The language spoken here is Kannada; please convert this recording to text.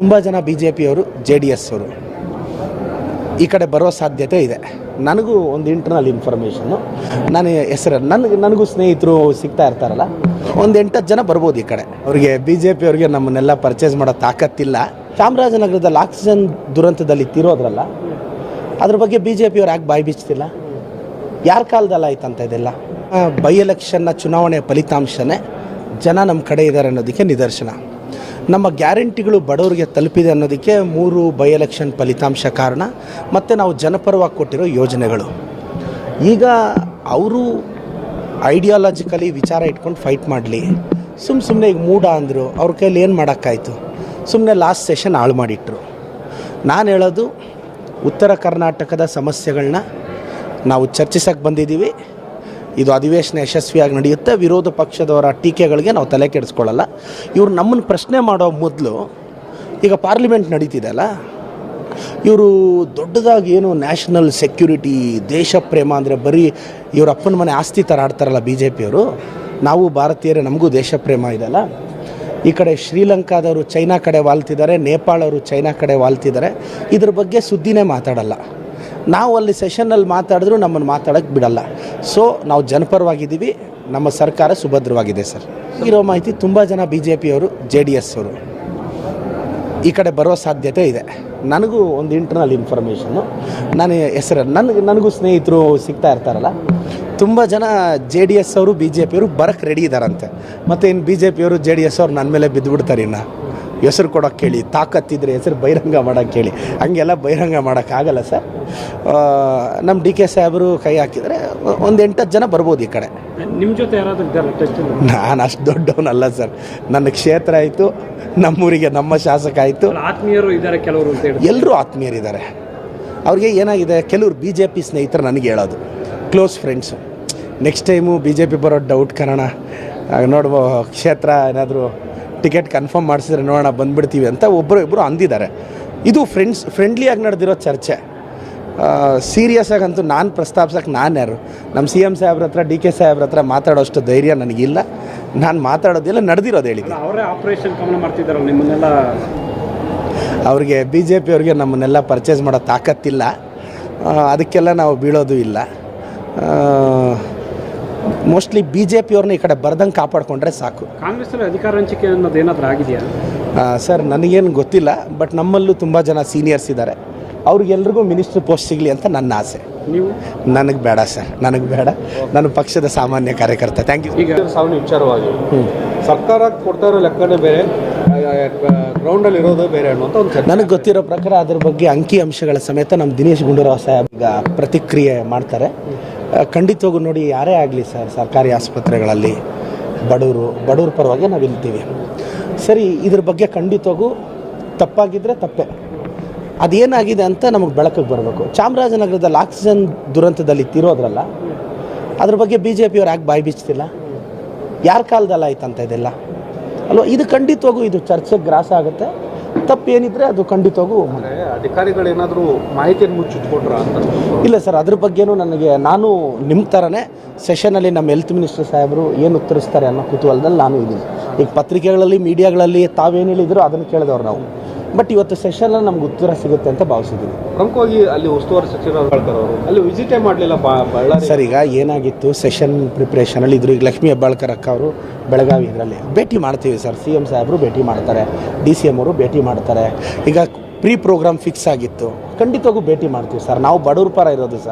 ತುಂಬ ಜನ ಬಿ ಜೆ ಪಿಯವರು ಜೆ ಡಿ ಎಸ್ ಅವರು. ಈ ಕಡೆ ಬರೋ ಸಾಧ್ಯತೆ ಇದೆ. ನನಗೂ ಒಂದು ಇಂಟರ್ನಲ್ ಇನ್ಫಾರ್ಮೇಷನ್ನು ನಾನು ಹೆಸರು, ನನಗೆ, ನನಗೂ ಸ್ನೇಹಿತರು ಸಿಗ್ತಾ ಇರ್ತಾರಲ್ಲ, ಒಂದು ಎಂಟತ್ತು ಜನ ಬರ್ಬೋದು ಈ ಕಡೆ. ಅವರಿಗೆ ಬಿ ಜೆ ಪಿ ಅವ್ರಿಗೆ ನಮ್ಮನ್ನೆಲ್ಲ ಪರ್ಚೇಸ್ ಮಾಡೋ ತಾಕತ್ತಿಲ್ಲ. ಚಾಮರಾಜನಗರದಲ್ಲಿ ಆಕ್ಸಿಜನ್ ದುರಂತದಲ್ಲಿ ತಿರೋದ್ರಲ್ಲ, ಅದ್ರ ಬಗ್ಗೆ ಬಿ ಜೆ ಪಿಯವ್ರು ಯಾಕೆ ಬಾಯಿ ಬಿಚ್ತಿಲ್ಲ? ಯಾರ ಕಾಲದಲ್ಲಿ ಆಯ್ತಂತ ಇದೆಲ್ಲ? ಬೈ ಎಲೆಕ್ಷನ್ನ ಚುನಾವಣೆ ಫಲಿತಾಂಶನೇ ಜನ ನಮ್ಮ ಕಡೆ ಇದ್ದಾರೆ ಅನ್ನೋದಕ್ಕೆ ನಿದರ್ಶನ. ನಮ್ಮ ಗ್ಯಾರಂಟಿಗಳು ಬಡವರಿಗೆ ತಲುಪಿದೆ ಅನ್ನೋದಕ್ಕೆ ಮೂರು ಬೈ ಎಲೆಕ್ಷನ್ ಫಲಿತಾಂಶ ಕಾರಣ, ಮತ್ತು ನಾವು ಜನಪರವಾಗಿ ಕೊಟ್ಟಿರೋ ಯೋಜನೆಗಳು. ಈಗ ಅವರು ಐಡಿಯಾಲಜಿಕಲಿ ವಿಚಾರ ಇಟ್ಕೊಂಡು ಫೈಟ್ ಮಾಡಲಿ. ಸುಮ್ಮ ಸುಮ್ಮನೆ ಈಗ ಮೂಡ ಅಂದರು, ಅವ್ರ ಕೈಲಿ ಏನು ಮಾಡೋಕ್ಕಾಯ್ತು? ಸುಮ್ಮನೆ ಲಾಸ್ಟ್ ಸೆಷನ್ ಹಾಳು ಮಾಡಿಟ್ರು. ನಾನು ಹೇಳೋದು, ಉತ್ತರ ಕರ್ನಾಟಕದ ಸಮಸ್ಯೆಗಳನ್ನ ನಾವು ಚರ್ಚಿಸೋಕೆ ಬಂದಿದ್ದೀವಿ. ಇದು ಅಧಿವೇಶನ ಯಶಸ್ವಿಯಾಗಿ ನಡೆಯುತ್ತೆ. ವಿರೋಧ ಪಕ್ಷದವರ ಟೀಕೆಗಳಿಗೆ ನಾವು ತಲೆ ಕೆಡಿಸ್ಕೊಳ್ಳಲ್ಲ. ಇವರು ನಮ್ಮನ್ನು ಪ್ರಶ್ನೆ ಮಾಡೋ ಮೊದಲು ಈಗ ಪಾರ್ಲಿಮೆಂಟ್ ನಡೀತಿದೆಯಲ್ಲ ಇವರು ದೊಡ್ಡದಾಗಿ ಏನು ನ್ಯಾಷನಲ್ ಸೆಕ್ಯೂರಿಟಿ, ದೇಶ ಪ್ರೇಮ ಅಂದರೆ ಬರೀ ಇವ್ರ ಅಪ್ಪನ ಮನೆ ಆಸ್ತಿ ಥರ ಆಡ್ತಾರಲ್ಲ ಬಿ ಜೆ ಪಿಯವರು ನಾವು ಭಾರತೀಯರೇ, ನಮಗೂ ದೇಶ ಪ್ರೇಮ ಇದೆಲ್ಲ ಈ ಕಡೆ ಶ್ರೀಲಂಕಾದವರು ಚೈನಾ ಕಡೆ ವಾಲ್ತಿದ್ದಾರೆ, ನೇಪಾಳವರು ಚೈನಾ ಕಡೆ ವಾಲ್ತಿದ್ದಾರೆ. ಇದ್ರ ಬಗ್ಗೆ ಸುದ್ದಿನೇ ಮಾತಾಡಲ್ಲ. ನಾವು ಅಲ್ಲಿ ಸೆಷನ್ನಲ್ಲಿ ಮಾತಾಡಿದ್ರು ನಮ್ಮನ್ನು ಮಾತಾಡೋಕ್ಕೆ ಬಿಡಲ್ಲ. ಸೊ ನಾವು ಜನಪರವಾಗಿದ್ದೀವಿ. ನಮ್ಮ ಸರ್ಕಾರ ಸುಭದ್ರವಾಗಿದೆ ಸರ್. ಇರೋ ಮಾಹಿತಿ ತುಂಬ ಜನ ಬಿ ಜೆ ಪಿಯವರು ಜೆ ಡಿ ಎಸ್ ಅವರು. ಈ ಕಡೆ ಬರೋ ಸಾಧ್ಯತೆ ಇದೆ. ನನಗೂ ಒಂದು ಇಂಟರ್ನಲ್ ಇನ್ಫಾರ್ಮೇಷನ್ನು ನಾನು ಹೆಸರು, ನನಗೆ, ನನಗೂ ಸ್ನೇಹಿತರು ಸಿಗ್ತಾ ಇರ್ತಾರಲ್ಲ. ತುಂಬ ಜನ ಜೆ ಡಿ ಎಸ್ ಅವರು ಬಿ ಜೆ ಪಿಯವರು ಬರೋಕ್ಕೆ ರೆಡಿ ಇದ್ದಾರಂತೆ ಮತ್ತು ಇನ್ನು ಬಿ ಜೆ ಪಿಯವರು ಜೆ ಡಿ ಎಸ್ ಅವ್ರು ನನ್ನ ಮೇಲೆ ಬಿದ್ದುಬಿಡ್ತಾರೆ ಇನ್ನು. ಹೆಸರು ಕೊಡೋಕೆ ಕೇಳಿ ತಾಕತ್ತಿದ್ರೆ ಹೆಸರು ಬಹಿರಂಗ ಮಾಡೋಕೆ ಕೇಳಿ. ಹಂಗೆಲ್ಲ ಬಹಿರಂಗ ಮಾಡೋಕ್ಕಾಗಲ್ಲ ಸರ್. ನಮ್ಮ ಡಿ ಕೆ ಸಾಹೇಬರು ಕೈ ಹಾಕಿದರೆ ಒಂದು ಎಂಟತ್ತು ಜನ ಬರ್ಬೋದು ಈ ಕಡೆ. ನಿಮ್ಮ ಜೊತೆ ಯಾರಾದರೂ ನಾನು ಅಷ್ಟು ದೊಡ್ಡವನಲ್ಲ ಸರ್. ನನ್ನ ಕ್ಷೇತ್ರ ಆಯಿತು ನಮ್ಮೂರಿಗೆ ನಮ್ಮ ಶಾಸಕ ಆಯಿತು. ಆತ್ಮೀಯರು ಇದ್ದಾರೆ ಕೆಲವರು ಅಂತ ಹೇಳಿ ಎಲ್ಲರೂ ಆತ್ಮೀಯರಿದ್ದಾರೆ ಅವ್ರಿಗೆ ಏನಾಗಿದೆ ಕೆಲವರು ಬಿ ಜೆ ಪಿ ಸ್ನೇಹಿತರು ನನಗೆ ಹೇಳೋದು. Close friends next time B J P ಬರೋ ಡೌಟ್ ಕಾರಣ ನೋಡ್ಬೋ ಕ್ಷೇತ್ರ ಏನಾದರೂ ಟಿಕೆಟ್ ಕನ್ಫರ್ಮ್ ಮಾಡಿಸಿದ್ರೆ ನೋಡೋಣ ಬಂದುಬಿಡ್ತೀವಿ ಅಂತ ಒಬ್ಬರು ಇಬ್ಬರು ಅಂದಿದ್ದಾರೆ. ಇದು ಫ್ರೆಂಡ್ಸ್ ಫ್ರೆಂಡ್ಲಿಯಾಗಿ ನಡೆದಿರೋ ಚರ್ಚೆ. ಸೀರಿಯಸ್ ಆಗಂತೂ ನಾನು ಪ್ರಸ್ತಾಪಿಸೋಕೆ ನಾನು ಯಾರು? ನಮ್ಮ ಸಿ ಎಂ ಸಾಹೇಬ್ರ ಹತ್ರ ಡಿ ಕೆ ಸಾಹೇಬ್ರ ಹತ್ರ ಮಾತಾಡೋಷ್ಟು ಧೈರ್ಯ ನನಗಿಲ್ಲ. ನಾನು ಮಾತಾಡೋದಿಲ್ಲ ನಡೆದಿರೋದು ಹೇಳಿದ್ದೀನಿ ಅವರೇ ಆಪರೇಷನ್ ಕಮಲ ಮಾಡ್ತಿದ್ದಾರೆ ನಿಮ್ಮನ್ನೆಲ್ಲ ಅವ್ರಿಗೆ ಬಿ ಜೆ ಪಿಯವ್ರಿಗೆ ನಮ್ಮನ್ನೆಲ್ಲ ಪರ್ಚೇಸ್ ಮಾಡೋ ತಾಕತ್ತಿಲ್ಲ. ಅದಕ್ಕೆಲ್ಲ ನಾವು ಬೀಳೋದು ಇಲ್ಲ. ಮೋಸ್ಟ್ಲಿ ಬಿ ಜೆ ಪಿಯವ್ರನ್ನ ಈ ಕಡೆ ಬರ್ದಂಗೆ ಕಾಪಾಡಿಕೊಂಡ್ರೆ ಸಾಕು. ಕಾಂಗ್ರೆಸ್ಸಲ್ಲಿ ಅಧಿಕಾರ ಹಂಚಿಕೆ ಅನ್ನೋದು ಏನಾದರೂ ಆಗಿದೆಯಾ? ಸರ್ ನನಗೇನು ಗೊತ್ತಿಲ್ಲ ಬಟ್ ನಮ್ಮಲ್ಲೂ ತುಂಬ ಜನ ಸೀನಿಯರ್ಸ್ ಇದ್ದಾರೆ. ಅವ್ರಿಗೆಲ್ರಿಗೂ ಮಿನಿಸ್ಟರ್ ಪೋಸ್ಟ್ ಸಿಗಲಿ ಅಂತ ನನ್ನ ಆಸೆ. ನೀವು? ನನಗೆ ಬೇಡ ಸರ್. ನನಗೆ ಬೇಡ. ನಾನು ಪಕ್ಷದ ಸಾಮಾನ್ಯ ಕಾರ್ಯಕರ್ತ. ಥ್ಯಾಂಕ್ ಯು ಈಗ ಸಾವಿನ ವಿಚಾರವಾಗಿ ಸರ್ಕಾರ ಕೊಡ್ತಾ ಇರೋ ಲೆಕ್ಕನೇ ಬೇರೆ ಗ್ರೌಂಡಲ್ಲಿ ಇರೋದು ಬೇರೆ ಅನ್ನುವಂಥ ಒಂದು ನನಗೆ ಗೊತ್ತಿರೋ ಪ್ರಕಾರ ಅದ್ರ ಬಗ್ಗೆ ಅಂಕಿ ಅಂಶಗಳ ಸಮೇತ ನಮ್ಮ ದಿನೇಶ್ ಗುಂಡೂರಾವ್ ಸಾಹೇಬ್ ಈಗ ಪ್ರತಿಕ್ರಿಯೆ ಮಾಡ್ತಾರೆ. ಖಂಡಿತವಾಗೂ ನೋಡಿ, ಯಾರೇ ಆಗಲಿ ಸರ್, ಸರ್ಕಾರಿ ಆಸ್ಪತ್ರೆಗಳಲ್ಲಿ ಬಡವರು, ಬಡವ್ರ ಪರವಾಗಿ ನಾವು ಇಲ್ತೀವಿ ಸರಿ, ಇದ್ರ ಬಗ್ಗೆ ಖಂಡಿತವಾಗೂ ತಪ್ಪಾಗಿದ್ದರೆ ತಪ್ಪೆ. ಅದೇನಾಗಿದೆ ಅಂತ ನಮಗೆ ಬೆಳಕಿಗೆ ಬರಬೇಕು. ಚಾಮರಾಜನಗರದಲ್ಲಿ ಆಕ್ಸಿಜನ್ ದುರಂತದಲ್ಲಿ ತಿರೋದ್ರಲ್ಲ ಅದ್ರ ಬಗ್ಗೆ ಬಿ ಜೆ ಪಿಯವ್ರು ಯಾಕೆ ಬಾಯಿ ಬಿಚ್ತಿಲ್ಲ? ಯಾರ ಕಾಲದಲ್ಲಿ ಆಯ್ತಂತ ಇದೆಲ್ಲ? ಅಲ್ವಾ, ಇದು ಖಂಡಿತವಾಗೂ ಇದು ಚರ್ಚೆಗೆ ಗ್ರಾಸ ಆಗುತ್ತೆ. ತಪ್ಪೇನಿದ್ರೆ ಅದು ಖಂಡಿತವಾಗೂ ಅಧಿಕಾರಿಗಳು ಏನಾದರೂ ಮಾಹಿತಿಯನ್ನು ಮುಚ್ಚಿಟ್ಕೊಂಡ್ರ ಅಂತ? ಇಲ್ಲ ಸರ್ ಅದ್ರ ಬಗ್ಗೆನೂ ನನಗೆ ನಾನು ನಿಮ್ಮ ಥರನೇ ಸೆಷನಲ್ಲಿ ನಮ್ಮ ಹೆಲ್ತ್ ಮಿನಿಸ್ಟರ್ ಸಾಹೇಬರು ಏನು ಉತ್ತರಿಸ್ತಾರೆ ಅನ್ನೋ ಕುತೂಹಲದಲ್ಲಿ ನಾನು ಇದ್ದೀನಿ. ಈಗ ಪತ್ರಿಕೆಗಳಲ್ಲಿ ಮೀಡಿಯಾಗಳಲ್ಲಿ ತಾವೇನು ಹೇಳಿದ್ರು ಅದನ್ನು ಕೇಳಿದವ್ರು ನಾವು. ಬಟ್ ಇವತ್ತು ಸೆಷನ್ ನಮ್ಗೆ ಉತ್ತರ ಸಿಗುತ್ತೆ ಅಂತ ಭಾವಿಸಿದ್ದೀನಿ. ಪ್ರಮುಖವಾಗಿ ಅಲ್ಲಿ ಉಸ್ತುವಾರಿ ಸಚಿವರು ಅಲ್ಲಿ ವಿಸಿಟೇ ಮಾಡಲಿಲ್ಲ ಸರ್ ಈಗ ಏನಾಗಿತ್ತು? ಸೆಷನ್ ಪ್ರಿಪ್ರೇಷನಲ್ಲಿ ಇದ್ರು ಈಗ ಲಕ್ಷ್ಮೀ ಹೆಬ್ಬಾಳ್ಕರ್ ಅಕ್ಕ ಅವರು ಬೆಳಗಾವಿ ಇದರಲ್ಲಿ ಭೇಟಿ ಮಾಡ್ತೀವಿ ಸರ್. ಸಿ ಎಂ ಸಾಹೇಬರು ಭೇಟಿ ಮಾಡ್ತಾರೆ. ಡಿ ಸಿ ಎಂ ಅವರು ಭೇಟಿ ಮಾಡ್ತಾರೆ. ಈಗ ಪ್ರೀ ಪ್ರೋಗ್ರಾಮ್ ಫಿಕ್ಸ್ ಆಗಿತ್ತು. ಖಂಡಿತವಾಗೂ ಭೇಟಿ ಮಾಡ್ತೀವಿ ಸರ್. ನಾವು ಬಡವ್ರ ಪರ ಇರೋದು ಸರ್.